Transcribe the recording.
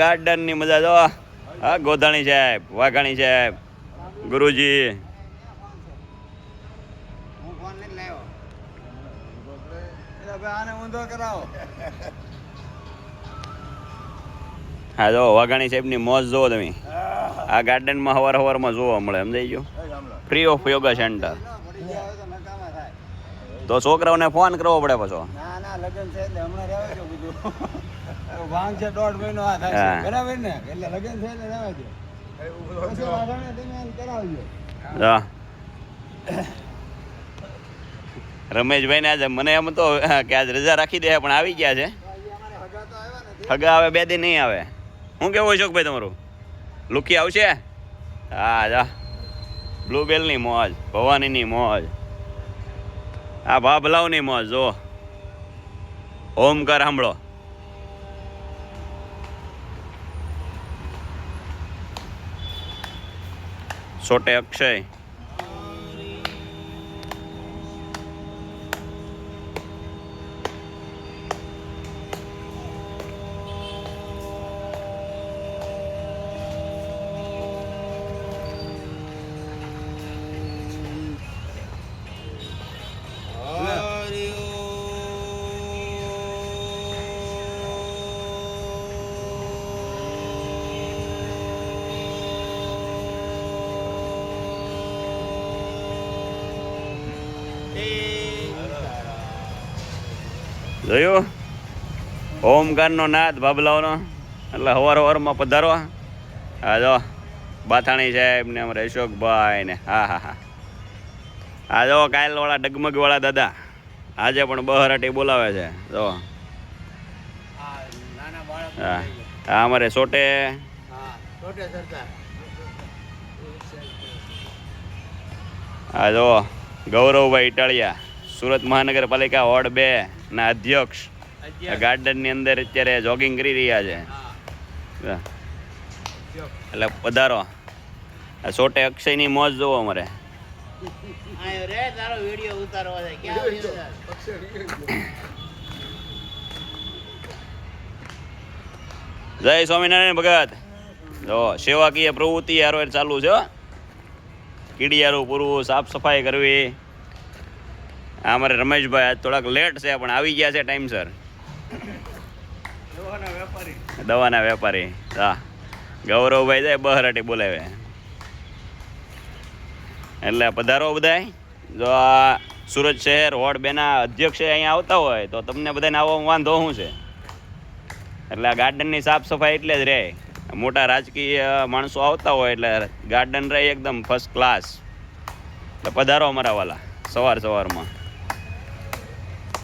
ગાર્ડનની મજા જો હા, ગોધાણી સાહેબ વાઘાણી સાહેબ ગુરુજી. હું, જો, વાઘાણી સાહેબની મોજ જુઓ તમે. આ ગાર્ડનમાં હવાર હવારમાં જોવા મળે, સમજાઈ ગયું? ફ્રી ઓફ યોગા સેન્ટર તો છોકરાઓને ફોન કરવો પડે પાછો. ના ના લગન છે હમણાં રહેવા ભાંગ છે દોઢ મહિનો આ થાય બરાબર ને? એટલે લગન છે એટલે રહેવા દો રમેશભાઈ ને આજે મને એમ તો કે આજ રજા રાખી દે પણ આવી ગયા છે. હગા આવે બે દિન નહીં આવે. હું કેવું હોય ભાઈ તમારું? લુકી આવશે? હા જા. બ્લુબેલની મોજ ભવાનીની મોજ. આ ભાભલાવની મોજ જો. ઓમકાર સાંભળો. સોટે અક્ષય. જોયું? ઓમકારનો નાદ બાબલાઓનો. એટલે હવાર હવારમાં પધારો. હા જો બાથાણી સાહેબ ને અમારે અશોકભાઈ ને. હા હા હા. હા જો કાયલ વાળા ડગમગ દાદા. આજે પણ બહરાટી બોલાવે છે. જો. હા. અમારે સોટે. હા જો ગૌરવભાઈ ઇટાળિયા સુરત મહાનગરપાલિકા વોર્ડ બે ના અધ્યક્ષ. આ ગાર્ડનની અંદર અત્યારે જોગિંગ કરી રહ્યા છે. એટલે પધારો. આ સોટે અક્ષયની મોજ જોવો અમારે. આયો રે તારો વિડિયો ઉતારવા છે. ક્યાં જય સ્વામિનારાયણ ભગત. જો સેવાકીય પ્રવૃત્તિ હારવાર ચાલુ છે હો. કીડિયારું પૂરવું સાફ સફાઈ કરવી. આ અમારે રમેશભાઈ આજ થોડાક લેટ છે પણ આવી ગયા છે ટાઈમસર વેપારી. દવાના વેપારી. હા. ગૌરવભાઈ જાય બહરાટી બોલાવે. એટલે પધારો બધાય. જો આ સુરત શહેર વોર્ડ બેના અધ્યક્ષ અહીંયા આવતા હોય તો તમને બધાને આવવામાં વાંધો શું છે? એટલે આ ગાર્ડનની સાફ સફાઈ એટલે જ રહે મોટા રાજકીય માણસો આવતા હોય એટલે ગાર્ડન રહે એકદમ ફર્સ્ટ ક્લાસ એટલે પધારો અમારા વાલા, સવાર સવારમાં.